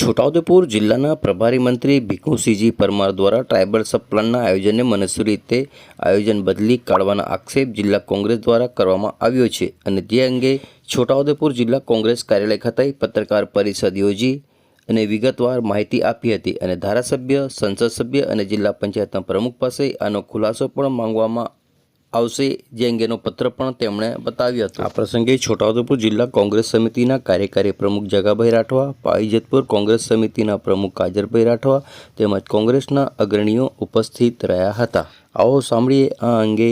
છોટાઉદેપુર જિલ્લાના પ્રભારી મંત્રી ભીખુસિંહજી પરમાર દ્વારા ટ્રાયબલ સબ આયોજનને મનસ્વી રીતે આયોજન બદલી કાઢવાના આક્ષેપ જિલ્લા કોંગ્રેસ દ્વારા કરવામાં આવ્યો છે અને તે અંગે છોટાઉદેપુર જિલ્લા કોંગ્રેસ કાર્યાલય ખાતે પત્રકાર પરિષદ યોજી અને વિગતવાર માહિતી આપી હતી અને ધારાસભ્ય, સંસદ સભ્ય અને જિલ્લા પંચાયતના પ્રમુખ પાસે આનો ખુલાસો પણ માંગવામાં આવશે જે અંગેનો પત્ર પણ તેમણે બતાવ્યો હતો. આ પ્રસંગે છોટાઉદેપુર જિલ્લા કોંગ્રેસ સમિતિના કાર્યકારી પ્રમુખ જગાભાઈ રાઠવા પાઈજતપુર કોંગ્રેસ સમિતિના પ્રમુખ કાજરભાઈ રાઠવા તેમજ કોંગ્રેસના અગ્રણીઓ ઉપસ્થિત રહ્યા હતા. આવો સાંભળીએ આ અંગે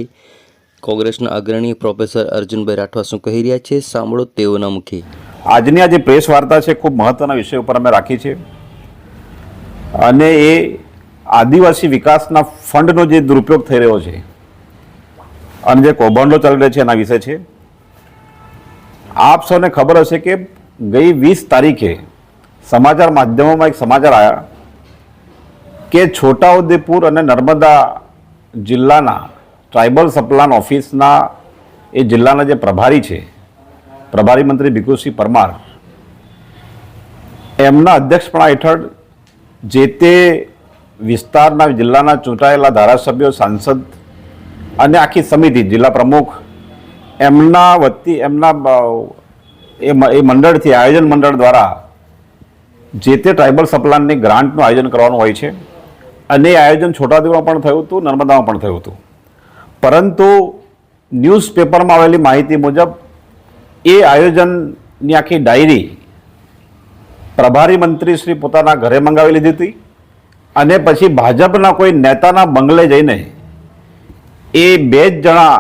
કોંગ્રેસના અગ્રણી પ્રોફેસર અર્જુનભાઈ રાઠવા શું કહી રહ્યા છે. સાંભળો તેઓના મુખે. આજની આ જે પ્રેસ વાર્તા છે ખૂબ મહત્વના વિષય ઉપર અમે રાખી છે. અને એ આદિવાસી વિકાસના ફંડનો જે દુરુપયોગ થઈ રહ્યો છે અને જે કૌભાંડો ચાલી રહ્યા છે એના વિશે છે. આપ સૌને ખબર હશે કે ગઈ વીસ તારીખે સમાચાર માધ્યમોમાં એક સમાચાર આવ્યા કે છોટાઉદેપુર અને નર્મદા જિલ્લાના ટ્રાઇબલ સપ્લાન ઓફિસના એ જિલ્લાના જે પ્રભારી છે, પ્રભારી મંત્રી ભીખુસિંહ પરમાર, એમના અધ્યક્ષપણા હેઠળ જે તે વિસ્તારના, જિલ્લાના ચૂંટાયેલા ધારાસભ્યો, સાંસદ અને આખી સમિતિ, જિલ્લા પ્રમુખ, એમના વતી, એમના એ મંડળથી, આયોજન મંડળ દ્વારા જે તે ટ્રાઇબલ સપ્લાનની ગ્રાન્ટનું આયોજન કરવાનું હોય છે. અને એ આયોજન છોટાઉદેપુરમાં પણ થયું હતું, નર્મદામાં પણ થયું હતું. પરંતુ ન્યૂઝપેપરમાં આવેલી માહિતી મુજબ, એ આયોજનની આખી ડાયરી પ્રભારી મંત્રી શ્રી પોતાના ઘરે મંગાવી લીધી હતી. અને પછી ભાજપના કોઈ નેતાના બંગલે જઈને એ બે જ જણા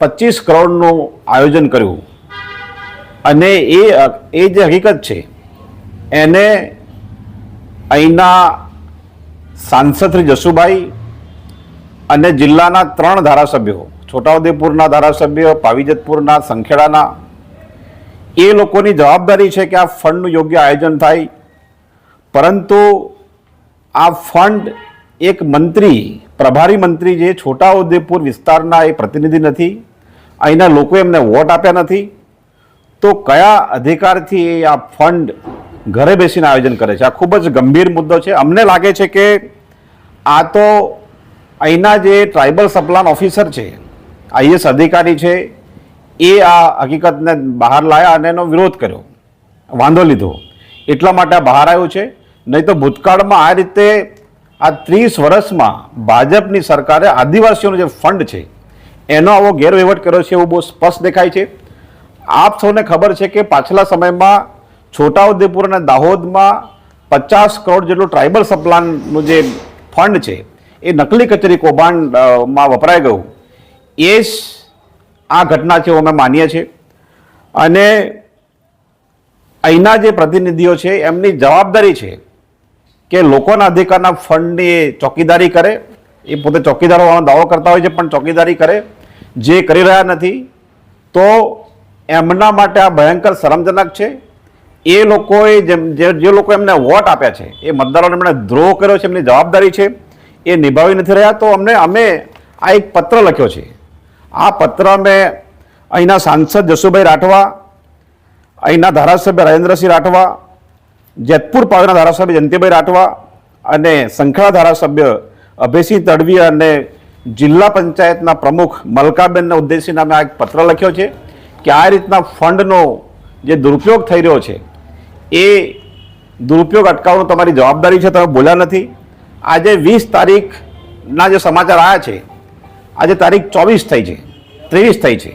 પચીસ કરોડનું આયોજન કર્યું. અને એ એ જે હકીકત છે, એને અહીંના સાંસદ શ્રી જસુભાઈ અને જિલ્લાના ત્રણ ધારાસભ્યો, છોટાઉદેપુરના ધારાસભ્ય, પાવીજતપુરના સંખેડાના, એ લોકોની જવાબદારી છે કે આ ફંડનું યોગ્ય આયોજન થાય. પરંતુ આ ફંડ એક મંત્રી પ્રભારી મંત્રી જે છોટાઉદેપુર વિસ્તારના એ પ્રતિનિધિ નથી, અહીંના લોકો એમને વોટ આપ્યા નથી, તો કયા અધિકારથી એ આ ફંડ ઘરે બેસીને આયોજન કરે છે? આ ખૂબ જ ગંભીર મુદ્દો છે. અમને લાગે છે કે આ તો અહીંના જે ટ્રાઇબલ સપ્લાન ઓફિસર છે આઈએસ અધિકારી છે, એ આ હકીકતને બહાર લાયા અને એનો વિરોધ કર્યો, વાંધો લીધો. એટલા માટે બહાર આવ્યું છે. નહીં તો ભૂતકાળમાં આ રીતે આ ત્રીસ વર્ષમાં ભાજપની સરકારે આદિવાસીઓનો જે ફંડ છે, એનો આવો ગેરવહીવટ કર્યો છે એવું બહુ સ્પષ્ટ દેખાય છે. આપ સૌને ખબર છે કે પાછલા સમયમાં છોટાઉદેપુર અને દાહોદમાં પચાસ કરોડ જેટલું ટ્રાઇબલ સપ્લાનનું જે ફંડ છે, એ નકલી કચેરી કૌભાંડમાં વપરાઈ ગયું. એ જ આ ઘટના છે અમે માનીએ છીએ. અને અહીંના જે પ્રતિનિધિઓ છે, એમની જવાબદારી છે કે લોકોના અધિકારના ફંડની ચોકીદારી કરે, એ પોતે ચોકીદાર દાવો કરતા હોય છે, પણ ચોકીદારી કરે, જે કરી રહ્યા નથી, તો એમના માટે આ ભયંકર શરમજનક છે. એ લોકોએ જેમ જે જે લોકો એમને વોટ આપ્યા છે, એ મતદારોને એમણે દ્રોહ કર્યો છે, એમની જવાબદારી છે, એ નિભાવી નથી રહ્યા. તો અમને અમે આ એક પત્ર લખ્યો છે. આ પત્ર અમે અહીંના સાંસદ જસુભાઈ રાઠવા, અહીંના ધારાસભ્ય રાજેન્દ્રસિંહ રાઠવા જેતપુર પાવેના ધારાસભ્ય જયંતિભાઈ રાઠવા અને સંખેડા ધારાસભ્ય અભયસિંહ તડવી અને જિલ્લા પંચાયતના પ્રમુખ મલકાબેનને ઉદ્દેશીને અમે આ એક પત્ર લખ્યો છે કે આ રીતના ફંડનો જે દુરુપયોગ થઈ રહ્યો છે, એ દુરુપયોગ અટકાવવાનું તમારી જવાબદારી છે, તમે બોલ્યા નથી. આજે વીસ તારીખના જે સમાચાર આવ્યા છે, આજે તારીખ ચોવીસ થઈ છે, ત્રેવીસ થઈ છે.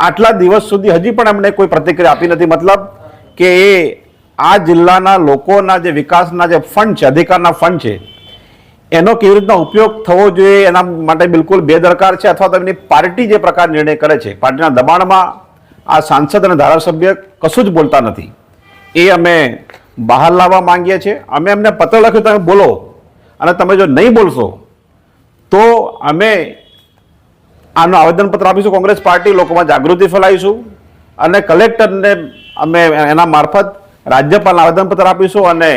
આટલા દિવસ સુધી હજી પણ એમણે કોઈ પ્રતિક્રિયા આપી નથી. મતલબ કે એ આ જિલ્લાના લોકોના જે વિકાસના જે ફંડ છે, અધિકારના ફંડ છે, એનો કેવી રીતના ઉપયોગ થવો જોઈએ એના માટે બિલકુલ બેદરકાર છે અથવા તો એમની પાર્ટી જે પ્રકાર નિર્ણય કરે છે. પાર્ટીના દબાણમાં આ સાંસદ અને ધારાસભ્ય કશું જ બોલતા નથી. એ અમે બહાર લાવવા માંગીએ છીએ. અમે એમને પત્ર લખ્યું, તમે બોલો. અને તમે જો નહીં બોલશો, તો અમે આનું આવેદનપત્ર આપીશું. કોંગ્રેસ પાર્ટી લોકોમાં જાગૃતિ ફેલાવીશું. અને કલેક્ટરને અમે એના મારફત રાજ્યપાલને આવેદનપત્ર આપીશું અને